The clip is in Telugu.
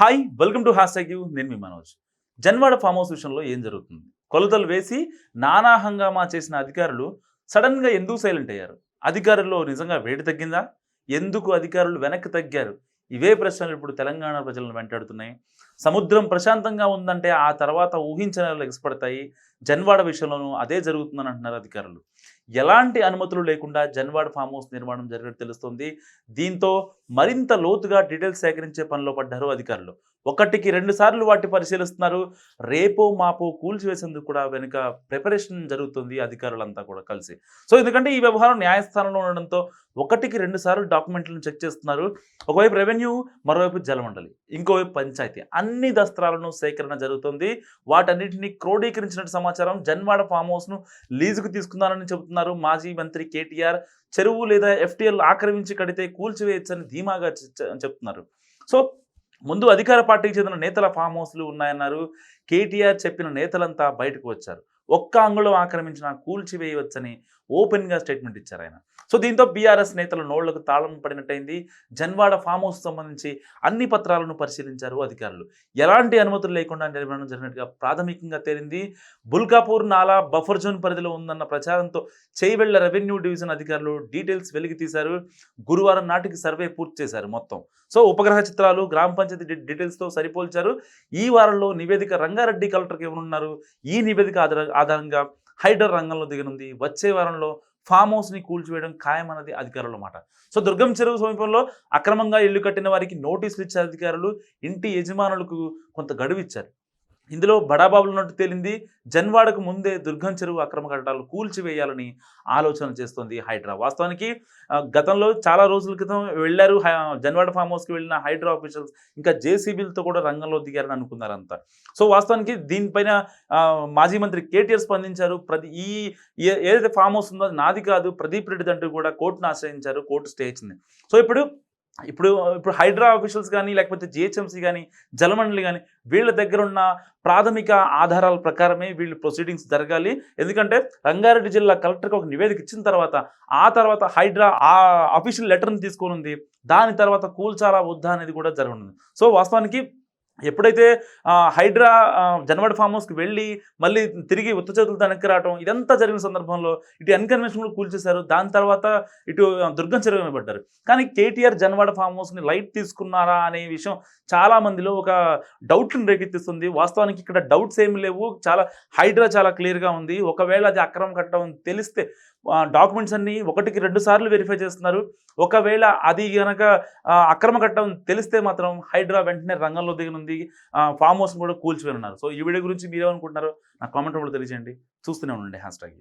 Hi welcome to hash you. నేను మీ మనోజ్. జన్వాడ ఫామ్ హౌస్ విషయంలో ఏం జరుగుతుంది? కొలతలు వేసి నానా హంగామా చేసిన అధికారులు సడన్గా ఎందుకు సైలెంట్ అయ్యారు? అధికారుల్లో నిజంగా వేడి తగ్గిందా? ఎందుకు అధికారులు వెనక్కి తగ్గారు? ఇవే ప్రశ్నలు ఇప్పుడు తెలంగాణ ప్రజలను వెంటాడుతున్నాయి. సముద్రం ప్రశాంతంగా ఉందంటే ఆ తర్వాత ఊహించని ఎగసిపడతాయి జన్వాడ విషయంలోనూ అదే జరుగుతుందని అంటున్నారు అధికారులు. ఎలాంటి అనుమతులు లేకుండా జన్వాడ్ ఫామ్ హౌస్ నిర్మాణం జరిగినట్టు తెలుస్తుంది. దీంతో మరింత లోతుగా డీటెయిల్స్ సేకరించే పనిలో పడ్డారు అధికారులు. ఒకటికి రెండు సార్లు వాటి పరిశీలిస్తున్నారు. రేపో మాపో కూల్చివేసేందుకు కూడా వెనుక ప్రిపరేషన్ జరుగుతుంది అధికారులంతా కూడా కలిసి. సో ఎందుకంటే ఈ వ్యవహారం న్యాయస్థానంలో ఉండడంతో ఒకటికి రెండు సార్లు డాక్యుమెంట్లను చెక్ చేస్తున్నారు. ఒకవైపు రెవెన్యూ మరోవైపు జలమండలి ఇంకోవైపు పంచాయతీ. అన్ని దస్త్రాలను సేకరణ జరుగుతుంది. వాటన్నిటిని క్రోడీకరించినట్టు సమాచారం జన్వాడ ఫామ్ హౌస్ను లీజుకు తీసుకున్నారని చెబుతున్నారు మాజీ మంత్రి కేటీఆర్. చెరువు లేదా ఎఫ్టీఎల్ ఆక్రమించి కడితే కూల్చివేయచ్చని ధీమాగా చెప్తున్నారు. సో ముందు అధికార పార్టీకి చెందిన నేతల ఫామ్ హౌస్లు ఉన్నాయన్నారు. కేటీఆర్ చెప్పిన నేతలంతా బయటకు వచ్చారు. ఒక్క అంగుళం ఆక్రమించిన కూల్చివేయవచ్చని ఓపెన్గా స్టేట్మెంట్ ఇచ్చారు ఆయన. సో దీంతో బీఆర్ఎస్ నేతల నోళ్ళకు తాళం పడినట్టయింది. జన్వాడ ఫామ్ హౌస్ సంబంధించి అన్ని పత్రాలను పరిశీలించారు అధికారులు. ఎలాంటి అనుమతులు లేకుండా నిర్మాణం జరిగినట్టుగా ప్రాథమికంగా తేలింది. బుల్కాపూర్ నాలా బఫర్ జోన్ పరిధిలో ఉందన్న ప్రచారంతో చేయివెళ్ళ రెవెన్యూ డివిజన్ అధికారులు డీటెయిల్స్ వెలికి తీశారు. గురువారం నాటికి సర్వే పూర్తి చేశారు మొత్తం. సో ఉపగ్రహ చిత్రాలు గ్రామ పంచాయతీ డీటెయిల్స్తో సరిపోల్చారు. ఈ వారంలో నివేదిక రంగారెడ్డి కలెక్టర్కి ఇవ్వనున్నారు ఈ నివేదిక ఆధార ఆధారంగా హైడర్ రంగంలో దిగనుంది. వచ్చే వారంలో ఫామ్ హౌస్ని కూల్చివేయడం ఖాయమన్నది అధికారుల మాట సో దుర్గం చెరువు సమీపంలో అక్రమంగా ఇల్లు కట్టిన వారికి నోటీసులు ఇచ్చే అధికారులు ఇంటి యజమానులకు కొంత గడువు ఇచ్చారు ఇందులో బడాబాబులు ఉన్నట్టు తేలింది. జన్వాడకు ముందే దుర్గం చెరువు అక్రమ కట్టడాలు కూల్చివేయాలని ఆలోచన చేస్తోంది హైడ్రా. వాస్తవానికి గతంలో చాలా రోజుల క్రితం వెళ్ళారు హై- జన్వాడ ఫామ్ హౌస్కి వెళ్ళిన హైడ్రా ఆఫీషియల్స్ ఇంకా జేసీబీలతో కూడా రంగంలో దిగారని అనుకున్నారంతా. సో వాస్తవానికి దీనిపైన మాజీ మంత్రి కేటీఆర్ స్పందించారు. ప్రతి ఈ ఏ- ఏదైతే ఫామ్ హౌస్ ఉందో నాది కాదు ప్రదీప్ రెడ్డి తండ్రి కూడా కోర్టును ఆశ్రయించారు కోర్టు స్టే ఇచ్చింది. సో ఇప్పుడు ఇప్పుడు ఇప్పుడు హైడ్రా ఆఫీషియల్స్ కానీ లేకపోతే జిహెచ్ఎంసీ కానీ జలమండలి కానీ వీళ్ళ దగ్గర ఉన్న ప్రాథమిక ఆధారాల ప్రకారమే వీళ్ళు ప్రొసీడింగ్స్ జరగాలి. ఎందుకంటే రంగారెడ్డి జిల్లా కలెక్టర్కి ఒక నివేదిక ఇచ్చిన తర్వాత ఆ తర్వాత హైడ్రా ఆ అఫీషియల్ లెటర్ని తీసుకొని ఉంది. దాని తర్వాత కూల్చాలా వద్దా అనేది కూడా జరగనుంది. సో వాస్తవానికి ఎప్పుడైతే హైడ్రా జనవడ్ ఫామ్ హౌస్కి వెళ్ళి మళ్ళీ తిరిగి ఉత్త చేతులు వెనక్కి రావడం ఇదంతా జరిగిన సందర్భంలో ఇటు అన్కన్వెన్షనల్ కూల్చేశారు. దాని తర్వాత ఇటు దుర్గం చెరువు పడ్డారు. కానీ కేటీఆర్ జనవాడ ఫామ్ హౌస్ని లైట్ తీసుకున్నారా అనే విషయం చాలా మందిలో ఒక డౌట్ను రేకెత్తిస్తుంది. వాస్తవానికి ఇక్కడ డౌట్స్ ఏమి లేవు. చాలా హైడ్రా చాలా క్లియర్గా ఉంది. ఒకవేళ అది అక్రమం కట్టడం తెలిస్తే డాక్యుమెంట్స్ అన్ని ఒకటికి రెండు సార్లు వెరిఫై చేస్తున్నారు. ఒకవేళ అది కనుక అక్రమ కట్టడం తెలిస్తే మాత్రం హైడ్రా వెంటనే రంగంలో ఉంది. ఫామ్ హౌస్ కూడా ఉన్నారు సో ఈ వీడియో గురించి మీరేమనుకుంటున్నారో నా కామెంట్ రూపంలో తెలియజేయండి. చూస్తూనే ఉండండి. Hash tag